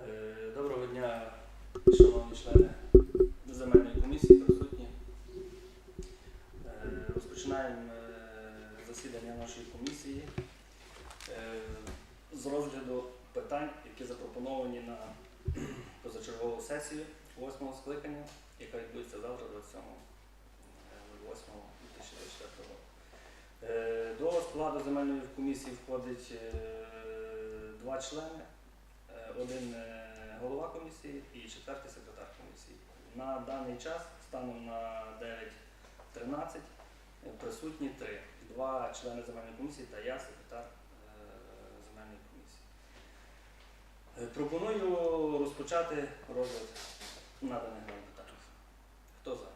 Е, Доброго дня, шановні члени земельної комісії, присутні. Е, Розпочинаємо е, засідання нашої комісії з розгляду питань, які запропоновані на позачергову сесію 8-го скликання, яка відбудеться завтра, 27 е, 8 2024 року. До складу земельної комісії входить два члени. Один е, голова комісії і четвертий секретар комісії. На даний час, станом на 9.13, е, присутні три. Два члени земельної комісії та я, секретар е, земельної комісії. Пропоную розпочати розгляд наданих нам питань. Хто за?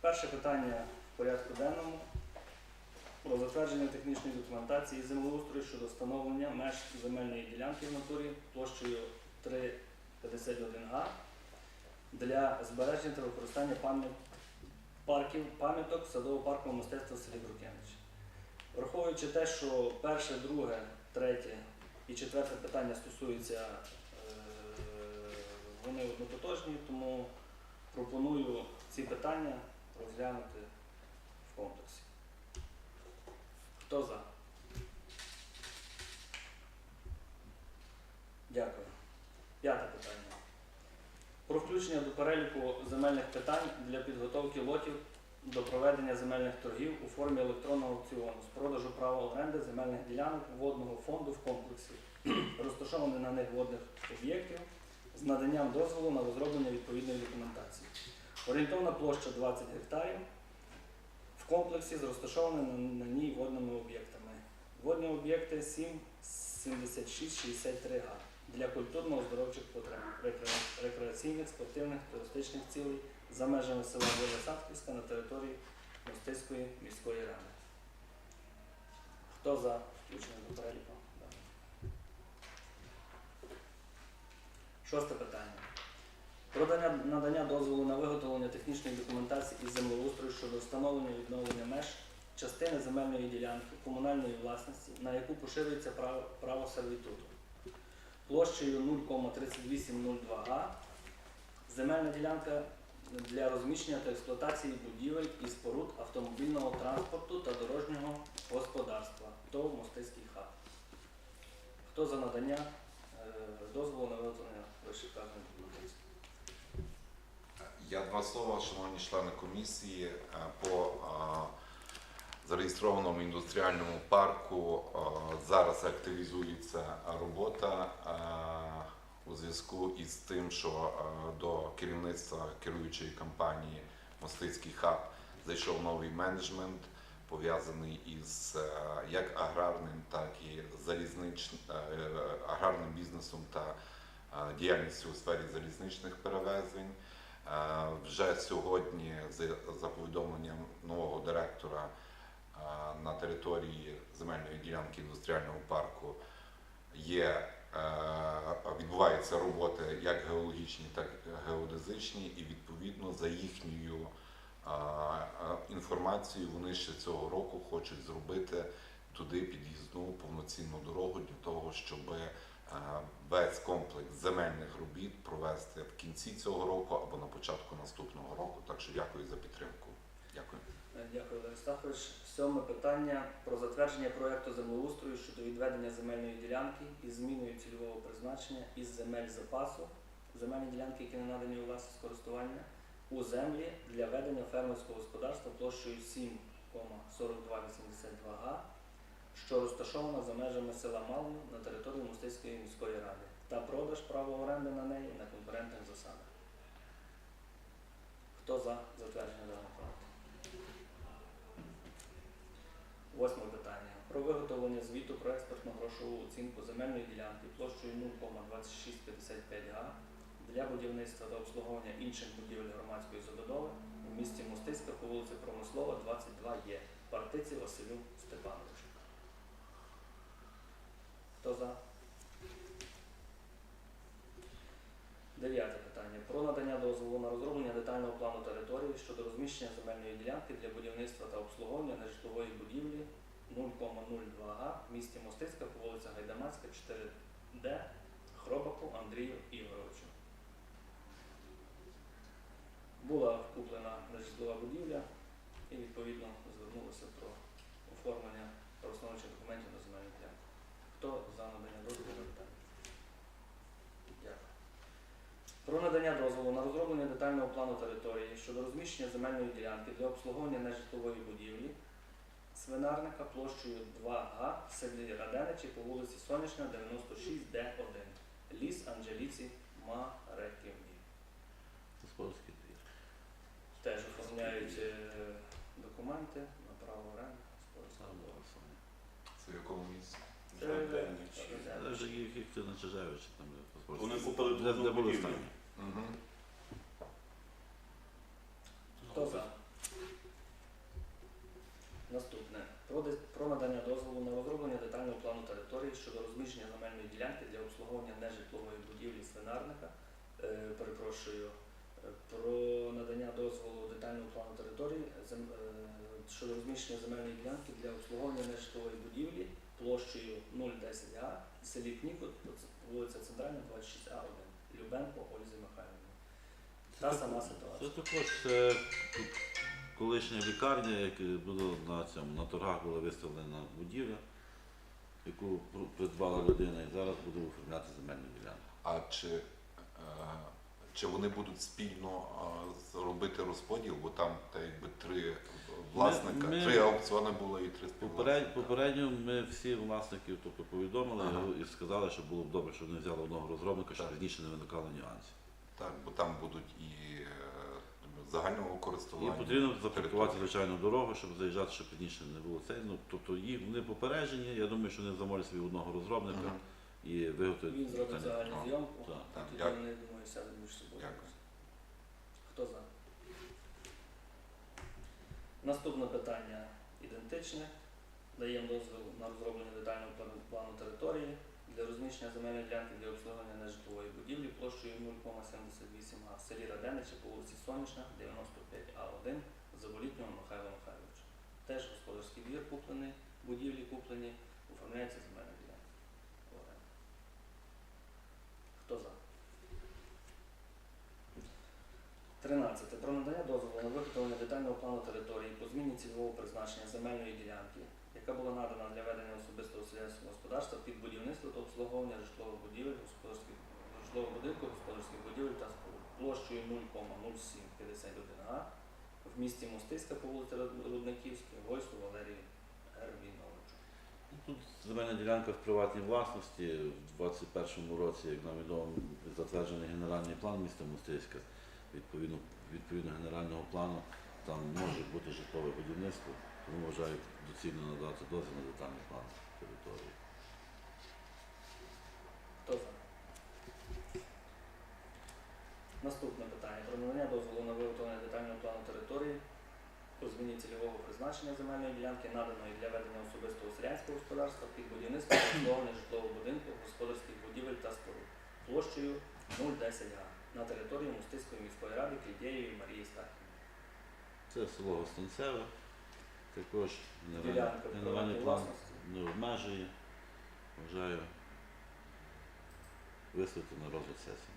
Перше питання в порядку денному про затвердження технічної документації землеустрою щодо встановлення меж земельної ділянки в натурі площею 351 га для збереження та використання парків, пам'яток садово-паркового мистецтва в селі Брукевич. Враховуючи те, що перше, друге, третє і четверте питання стосуються, е, вони однототожні, тому пропоную ці питання розглянути в комплексі. Хто за? Дякую. П'яте питання. Про включення до переліку земельних питань для підготовки лотів до проведення земельних торгів у формі електронного аукціону з продажу права оренди земельних ділянок водного фонду в комплексі, розташованих на них водних об'єктів з наданням дозволу на розроблення відповідної документації. Орієнтовна площа 20 гектарів комплексі з розташованими на, ній водними об'єктами. Водні об'єкти 7, 76, 63 га для культурно-оздоровчих потреб, рекреаційних, спортивних, туристичних цілей за межами села Велесадківська на території Мостиської міської ради. Хто за включення до переліку? Шосте питання. Про надання дозволу на виготовлення технічної документації із землеустрою щодо встановлення і відновлення меж частини земельної ділянки комунальної власності, на яку поширюється право, право сервітуту. Площею 0,3802 га. Земельна ділянка для розміщення та експлуатації будівель і споруд автомобільного транспорту та дорожнього господарства. ТОВ Мостиський хаб. Хто за надання е, дозволу на виготовлення документації? Я два слова, шановні члени комісії, е, по е, зареєстрованому індустріальному парку е, зараз активізується робота у зв'язку із тим, що до керівництва керуючої компанії Мостицький хаб зайшов новий менеджмент, пов'язаний із як аграрним, так і аграрним бізнесом та діяльністю у сфері залізничних перевезень. Е, Вже сьогодні, за повідомленням нового директора е, на території земельної ділянки індустріального парку є, е, відбуваються роботи як геологічні, так і геодезичні, і відповідно за їхньою інформацією вони ще цього року хочуть зробити туди під'їзну повноцінну дорогу для того, щоб весь комплекс земельних робіт провести в кінці цього року або на початку наступного року. Так що дякую за підтримку. Дякую. Е, Дякую, Олег Стахович. Сьоме питання про затвердження проекту землеустрою щодо відведення земельної ділянки із зміною цільового призначення із земель запасу, земельні ділянки, які не надані у власність користування, у землі для ведення фермерського господарства площею 7,4282 га, що розташована за межами села Малин на території Мостиської міської ради, та продаж права оренди на неї на конкурентних засадах. Хто за затвердження даного проекту? Восьме питання. Про виготовлення звіту про експертну грошову оцінку земельної ділянки площею 0,2655 га для будівництва та обслуговування інших будівель громадської забудови в місті Мостиська по вулиці Промислова, 22 Є. Партиці Василю Степановичу. Хто за? Дев'яте питання. Про надання дозволу на розроблення детального плану території щодо розміщення земельної ділянки для будівництва та обслуговування нежитлової будівлі 0,02 га в місті Мостицька по вулиця Гайдамацька, 4Д Хробаку Андрію Ігоровичу. Була куплена нежитлова будівля і відповідно звернулося про оформлення правоустановчих документів на земельну ділянку. Хто за надання дозволу на питання? Дякую. Про надання дозволу на розроблення детального плану території щодо розміщення земельної ділянки для обслуговування нежитлової будівлі свинарника площею 2 га в селі Раденичі по вулиці Сонячна, 96Д1. Ліс Анжеліці Мареківні. Господарський двір. Теж оформляють е, документи на право оренди. господарського двору. Це в якому місці? Це Раденичі. Це вже їх їх ти на Чижевичі, там Вони купили одну будівлю. останні. Угу. Хто за? Наступне. Про, надання дозволу на розроблення детального плану території щодо розміщення земельної ділянки для обслуговування нежитлової будівлі свинарника. Е, перепрошую. Е, Про надання дозволу детального плану території е, щодо розміщення земельної ділянки для обслуговування нежитлової будівлі площею 010 га в селі Кнікот, вулиця Центральна, 26А1. Любенко Ользі Михайлівні. Та сама Це ситуація. також е, колишня лікарня, яка була на цьому на торгах була виставлена будівля, яку придбала людина і зараз буде оформляти земельну ділянку. А чи, е, чи вони будуть спільно робити розподіл, бо там та якби три власника, ми- три аукціони було і три співвласника. попередньо ми всі власників тобто, повідомили Ага. і сказали, що було б добре, щоб вони взяли одного розробника, щоб пізніше не виникало нюансів. Так, бо там будуть і е, загального І користування. потрібно запаркувати, території. звичайно, дорогу, щоб заїжджати, щоб пізніше не було цей. Ну, тобто їх вони попереджені. Я думаю, що вони замовлять собі одного розробника Мгм. І виготовлять. Він зробить питання. загальну Ну, зйомку, так, так, тоді дякую. вони, думаю, сядуть між собою. Дякую. Хто за? Наступне питання ідентичне. Даємо дозвіл на розроблення детального плану, плану території для розміщення земельної ділянки для обслуговування нежитлової будівлі площею 0,78 га в селі Раденичі по вулиці Сонячна, 95А1 Заболітнього Михайла Михайловича. Теж господарський двір куплений, будівлі куплені, оформляється земельна ділянка. в оренду. Хто за? 13. Про надання дозволу на виготовлення детального плану території по зміні цільового призначення земельної ділянки, яка була надана для ведення особистого селянського господарства під будівництво та обслуговування житлових будівель, господарських житлового будинку, господарських будівель та площею 0,0751 га в місті Мостиська по вулиці Рудниківській, Гойсу Валерію Гервіновичу. Тут земельна ділянка в приватній власності. В 2021 році, як нам відомо, затверджений генеральний план міста Мостиська. Відповідно, відповідно генерального плану там може бути житлове будівництво, тому вважаю доцільно надати дозвіл на детальний план території. Хто за? Наступне питання. Про надання дозволу на виготовлення детального плану території по зміні цільового призначення земельної ділянки, наданої для ведення особистого селянського господарства під будівництво обслуговування житлового будинку, господарських будівель та споруд площею 010 га на території Мостиської міської ради Клідєєвої Марії Стахівни. Це село Гостинцеве, також Ділянка приватної власності. не обмежує. Вважаю виставити на розгляд сесії.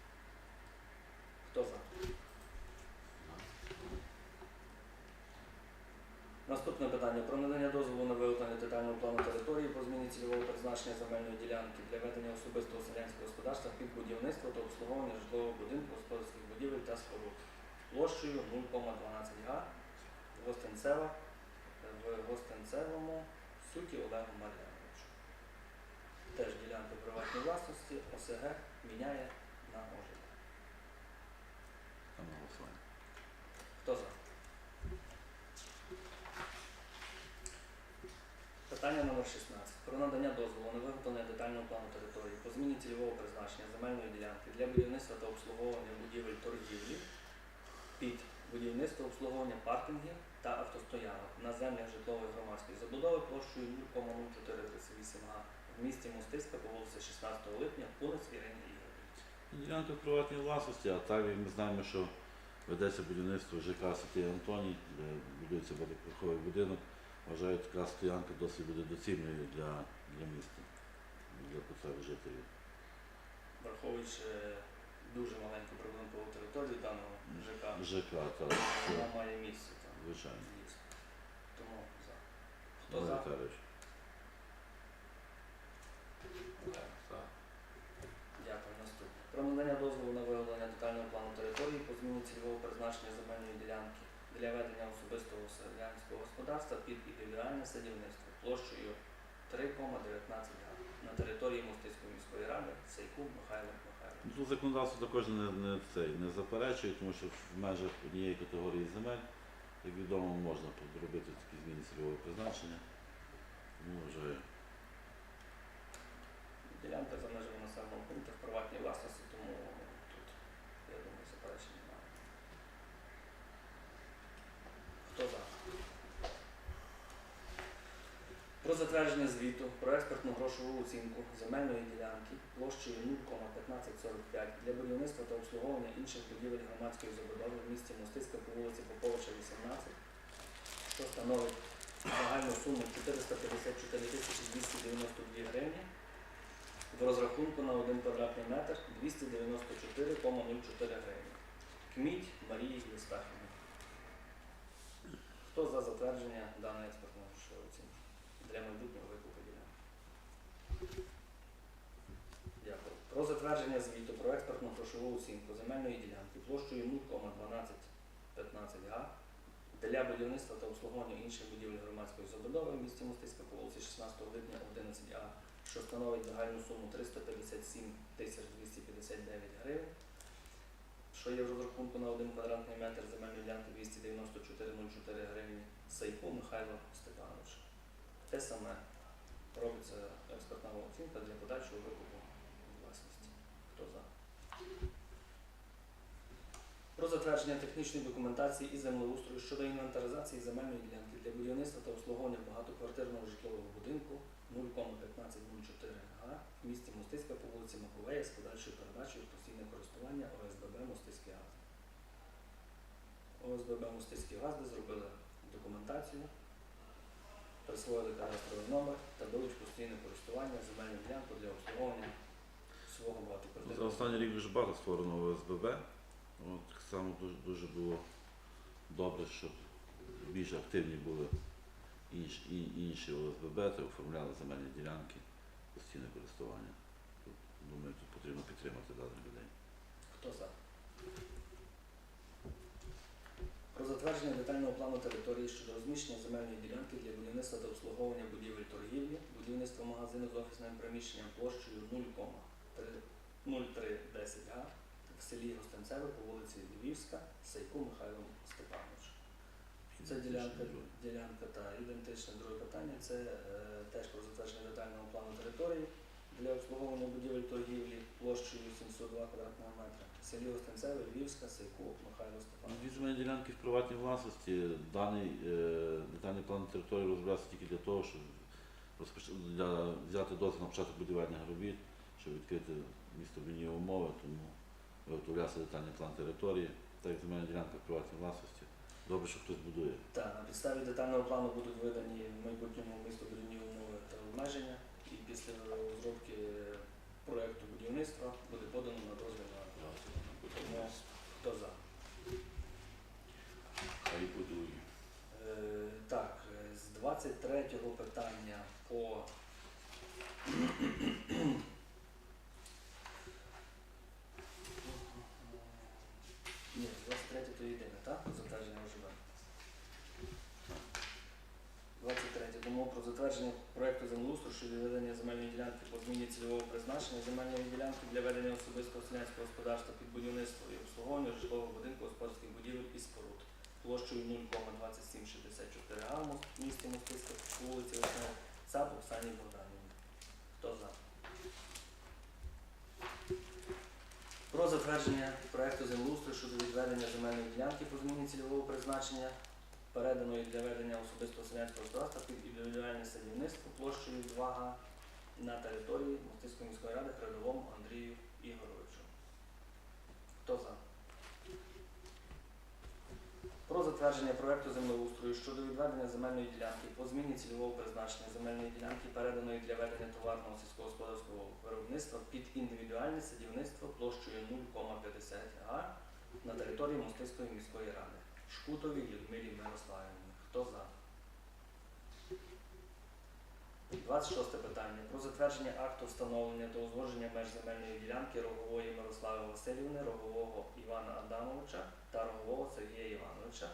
Хто за? Наступне питання. Про надання дозволу на виготовлення детального плану території по зміні цільового призначення земельної ділянки для ведення особистого селянського господарства під будівництво та обслуговування житлового будинку, господарських будівель та споруд. Площею 0,12 га. В Гостинцева. В Гостинцевому суті Олегу Мар'яновичу. Теж ділянка приватної власності, ОСГ міняє на ОЖК. Там на голосування. Хто за? Питання номер 16. Про надання дозволу на виготовлення детального плану території по зміні цільового призначення земельної ділянки для будівництва та обслуговування будівель торгівлі під будівництво обслуговування паркінгів та автостоянок на землях житлової громадської забудови площею 0,0438 га в місті Мостиська по вулиці 16 липня Кунець Ірині Ігорівні. Ділянка в приватній власності, а так ми знаємо, що ведеться будівництво ЖК Святий Антоній, будується багатоповерховий будинок, Вважаю, така стоянка досить буде доцільною для, для міста, для потреб жителів. Враховуючи дуже маленьку прибудинкову територію даного ЖК, ЖК, так, вона має місце там. звичайно. дійсно. Тому за. Хто за? Віталійович. Дякую. Наступне. Про надання дозволу на виготовлення детального плану території по зміні цільового призначення земельної ділянки для ведення особистого селянського господарства під індивідуальне садівництво площею 3,19 га на території Мостицької міської ради Сейку Михайло Михайло. Ну, Тут законодавство також не, не, цей, не заперечує, тому що в межах однієї категорії земель, як відомо, можна зробити такі зміни цільового призначення. Тому вважаю. Ділянка за межами населеного пункту в приватній власності, тому тут, я думаю, заперечень немає. Хто за? Про затвердження звіту про експертну грошову оцінку земельної ділянки площею 0,1545 для будівництва та обслуговування інших будівель громадської забудови в місті Мостицька по вулиці Поповича, 18, що становить загальну суму 454 292 гривні в розрахунку на 1 квадратний метр 294,04 гривні. Кміть Марії Єстахівни. Хто за затвердження даної експертної для майбутнього викупу ділянки? Дякую. Про затвердження звіту про експертну грошову оцінку земельної ділянки площею 0,1215 га для будівництва та обслуговування інших будівель громадської забудови в місті Мостицька по вулиці 16 липня 11А що становить загальну суму 357 259 гривень, що є в розрахунку на 1 квадратний метр земельної ділянки 294,04 гривні, Сайко Михайло. Те саме робиться експертна оцінка для подальшого викупу власності. Хто за? Про затвердження технічної документації і землеустрою щодо інвентаризації земельної ділянки для будівництва та обслуговування багатоквартирного житлового будинку 0,1504 га в місті Мостицька по вулиці Маковея з подальшою передачею постійне користування ОСББ Мостицький газ. ОСББ Мостицький газ, де зробили документацію, присвоїли кадастровий номер та в постійне користування земельну ділянку для обслуговування свого За багатоквартирного. останній рік дуже багато створено ОСББ. От, так само дуже, дуже було добре, щоб більш активні були інші, і- інші ОСББ та оформляли земельні ділянки постійне користування. Тут, думаю, тут потрібно підтримати даних людей. Хто за? Про затвердження детального плану території щодо розміщення земельної ділянки для будівництва та обслуговування будівель торгівлі, будівництва магазину з офісним приміщенням площею 0,0310 га в селі Гостенцеве по вулиці Львівська, Сайку Михайло Степанович. Це ділянка, ділянка та ідентичне друге питання. Це е, теж про затвердження детального плану території для обслуговування будівель торгівлі площею 702 квадратного метра. Селі Остенцеве, Львівська, Сейку, Михайло Ну, Степанович. Дві земельні ділянки в приватній власності. Даний е, детальний план території розробляється тільки для того, щоб розпоч... для... взяти дозвіл на початок будівельних робіт, щоб відкрити місто містобудівні умови, тому виготовлявся детальний план території. Так як земельна ділянка в приватній власності. Добре, що хтось будує. Так, на підставі детального плану будуть видані в майбутньому місто містобудівні умови та обмеження, і після розробки проекту будівництва буде подано на дозвіл на Тому хто за? Хай будує. Е, Так, е, з 23-го питання по Ні, 23 то єдине, так? Про затвердження ОЖБ. 23. Тому про затвердження проекту землеустрою щодо ведення земельної ділянки по зміні цільового призначення земельної ділянки для ведення особистого селянського господарства під будівництво і обслуговування житлового будинку господарських будівель і споруд площею 0,2764 га в місті Мостицька вулиці Весна ЦАП Оксані Богданівні. Хто за? Про затвердження проекту землеустрою щодо відведення земельної ділянки по зміні цільового призначення, переданої для ведення особистого селянського господарства під індивідуальне садівництво площею 2 га на території Мостицької міської ради Градовому Андрію Ігоровичу. Хто за? Про затвердження проекту землеустрою щодо відведення земельної ділянки по зміні цільового призначення земельної ділянки, переданої для ведення товарного сільськогосподарського виробництва під індивідуальне садівництво площею 0,50 га на території Мостиської міської ради. Шкутовій Людмилі Мирославівні. Хто за? 26 питання. Про затвердження акту встановлення та узгодження меж земельної ділянки Рогової Мирослави Васильівни, Рогового Івана Адамовича та Рогового Сергія Івановича,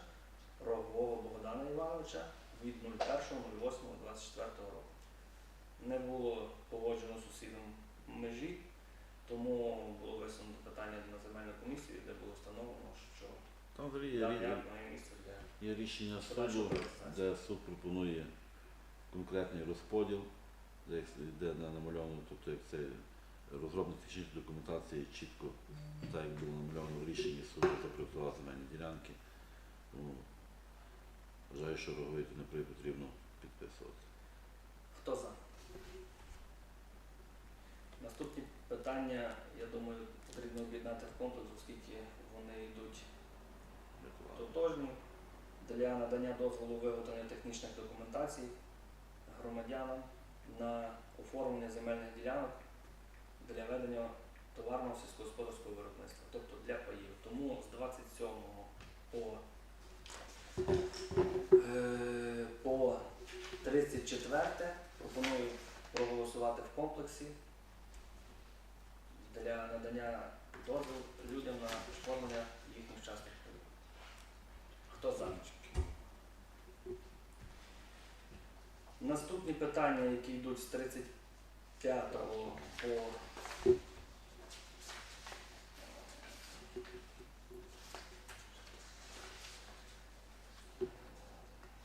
Рогового Богдана Івановича від 01.08.24 року. Не було погоджено сусідом межі, тому було висунуто питання на земельну комісію, де було встановлено, що Там взагалі є, для є рішення суду, де суд пропонує конкретний розподіл, де, де намальовано, тобто як це розроблення технічної документації чітко, так як було намальовано в рішенні суду за приватизувати земельні ділянки. Тому вважаю, що роговити не потрібно підписувати. Хто за? Наступні питання, я думаю, потрібно об'єднати в комплекс, оскільки вони йдуть тотожні для надання дозволу виготовлення технічних документацій громадянам на оформлення земельних ділянок для ведення товарного сільськогосподарського виробництва, тобто для паїв. Тому з 27 по, е, по 34 пропоную проголосувати в комплексі для надання дозволу людям на оформлення їхніх частних. Хто за? Наступні питання, які йдуть з 35 по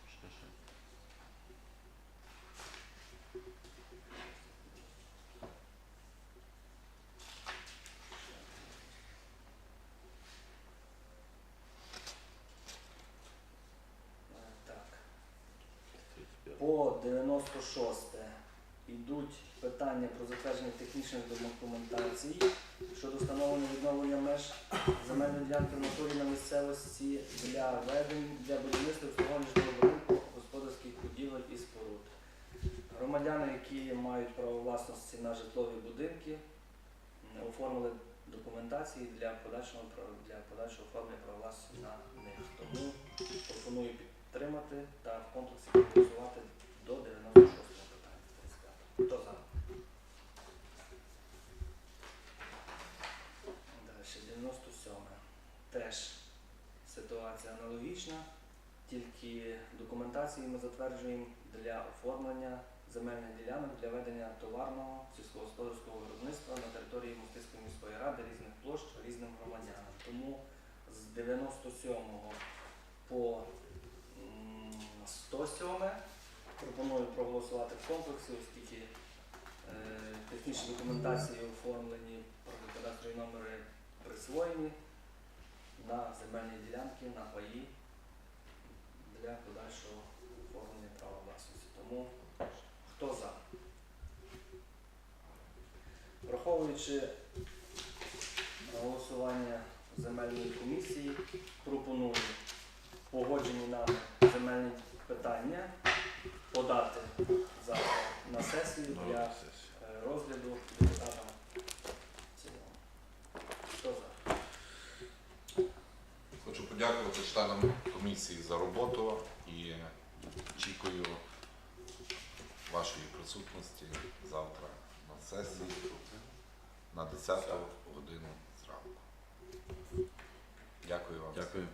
Ще, ще. е, так. 35. По 96 йдуть питання про затвердження технічних документацій щодо встановлення відновлення меж земельної ділянки в натурі на місцевості для ведень для будівництва житлового будинку, господарських будівель і споруд. Громадяни, які мають право власності на житлові будинки, оформили документації для подальшого для подальшого оформлення права власності на них. Тому пропоную підтримати та в комплексі проголосувати до 96 питання. 35. Хто за? Далі 97. Теж ситуація аналогічна, тільки документації ми затверджуємо для оформлення земельних ділянок для ведення товарного сільськогосподарського виробництва на території Мостиської міської ради різних площ різним громадянам. Тому з 97 по 107 пропоную проголосувати в комплексі, оскільки е, технічні документації оформлені, кадастрові номери присвоєні на земельні ділянки, на паї для подальшого оформлення права власності. Тому хто за? Враховуючи голосування земельної комісії, пропоную погоджені нами земельні питання подати завтра на сесію для е, розгляду депутатам в цілому. Хто за? Хочу подякувати членам комісії за роботу і очікую вашої присутності завтра на сесії на 10 годину зранку. Дякую вам. Дякую.